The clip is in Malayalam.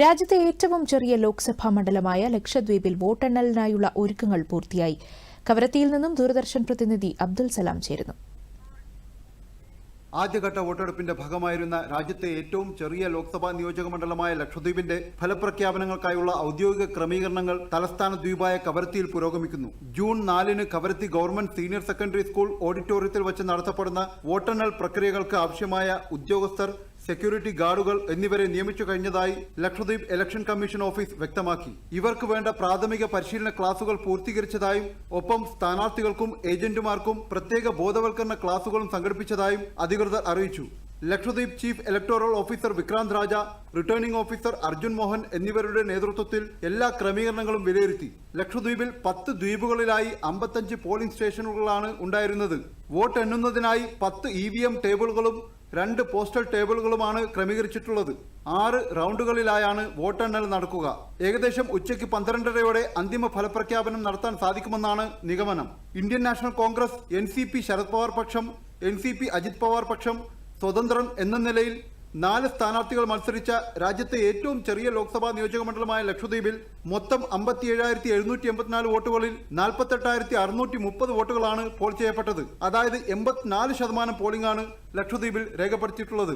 രാജ്യത്തെ ഏറ്റവും ചെറിയ ലോക്സഭാ മണ്ഡലമായ ലക്ഷദ്വീപിൽ വോട്ടെണ്ണലിനായുള്ള ഒരുക്കങ്ങൾ പൂർത്തിയായി. കവരത്തിയിൽ നിന്നും ദൂരദർശൻ പ്രതിനിധി അബ്ദുൽ സലാം ചേരുന്നു. ആദ്യഘട്ട വോട്ടെടുപ്പിന്റെ ഭാഗമായിരുന്ന രാജ്യത്തെ ഏറ്റവും ചെറിയ ലോക്സഭാ നിയോജക മണ്ഡലമായ ലക്ഷദ്വീപിന്റെ ഫലപ്രഖ്യാപനങ്ങൾക്കായുള്ള ഔദ്യോഗിക ക്രമീകരണങ്ങൾ തലസ്ഥാന ദ്വീപായ കവരത്തിയിൽ പുരോഗമിക്കുന്നു. ജൂൺ നാലിന് Kavaratti government senior secondary school ഓഡിറ്റോറിയത്തിൽ വെച്ച് നടത്തപ്പെടുന്ന വോട്ടെണ്ണൽ പ്രക്രിയകൾക്ക് ആവശ്യമായ ഉദ്യോഗസ്ഥർ സെക്യൂരിറ്റി ഗാർഡുകൾ എന്നിവരെ നിയമിച്ചു കഴിഞ്ഞതായി ലക്ഷദ്വീപ് ഇലക്ഷൻ കമ്മീഷൻ ഓഫീസ് വ്യക്തമാക്കി. ഇവർക്ക് വേണ്ട പ്രാഥമിക പരിശീലന ക്ലാസുകൾ പൂർത്തീകരിച്ചതായും ഒപ്പം സ്ഥാനാർത്ഥികൾക്കും ഏജന്റുമാർക്കും പ്രത്യേക ബോധവൽക്കരണ ക്ലാസുകളും സംഘടിപ്പിച്ചതായും അധികൃതർ അറിയിച്ചു. Lakshadweep chief electoral officer Vikrant Raja returning officer Arjun Mohan എന്നിവരുടെ നേതൃത്വത്തിൽ എല്ലാ ക്രമീകരണങ്ങളും വിലയിരുത്തി. ലക്ഷദ്വീപിൽ പത്ത് ദ്വീപുകളിലായി അമ്പത്തഞ്ച് പോളിംഗ് സ്റ്റേഷനുകളാണ് ഉണ്ടായിരുന്നത്. വോട്ട് എണ്ണുന്നതിനായി പത്ത് ഇ ടേബിളുകളും രണ്ട് പോസ്റ്റൽ ടേബിളുകളുമാണ് ക്രമീകരിച്ചിട്ടുള്ളത്. ആറ് റൗണ്ടുകളിലായാണ് വോട്ടെണ്ണൽ നടക്കുക. ഏകദേശം ഉച്ചയ്ക്ക് പന്ത്രണ്ടരയോടെ അന്തിമ ഫലപ്രഖ്യാപനം നടത്താൻ സാധിക്കുമെന്നാണ് നിഗമനം. Indian National Congress N C P Sharad Pawar പക്ഷം N C P Ajit Pawar പക്ഷം സ്വതന്ത്രൻ എന്ന നിലയിൽ നാല് സ്ഥാനാർത്ഥികൾ മത്സരിച്ച രാജ്യത്തെ ഏറ്റവും ചെറിയ ലോക്സഭാ നിയോജക മണ്ഡലമായ ലക്ഷദ്വീപിൽ മൊത്തം അമ്പത്തി ഏഴായിരത്തി എഴുന്നൂറ്റി എൺപത്തിനാല് വോട്ടുകളിൽ നാൽപ്പത്തെട്ടായിരത്തി അറുന്നൂറ്റി മുപ്പത് വോട്ടുകളാണ് പോൾ ചെയ്യപ്പെട്ടത്. അതായത് എൺപത്തിനാല് ശതമാനം പോളിംഗാണ് ലക്ഷദ്വീപിൽ രേഖപ്പെടുത്തിയിട്ടുള്ളത്.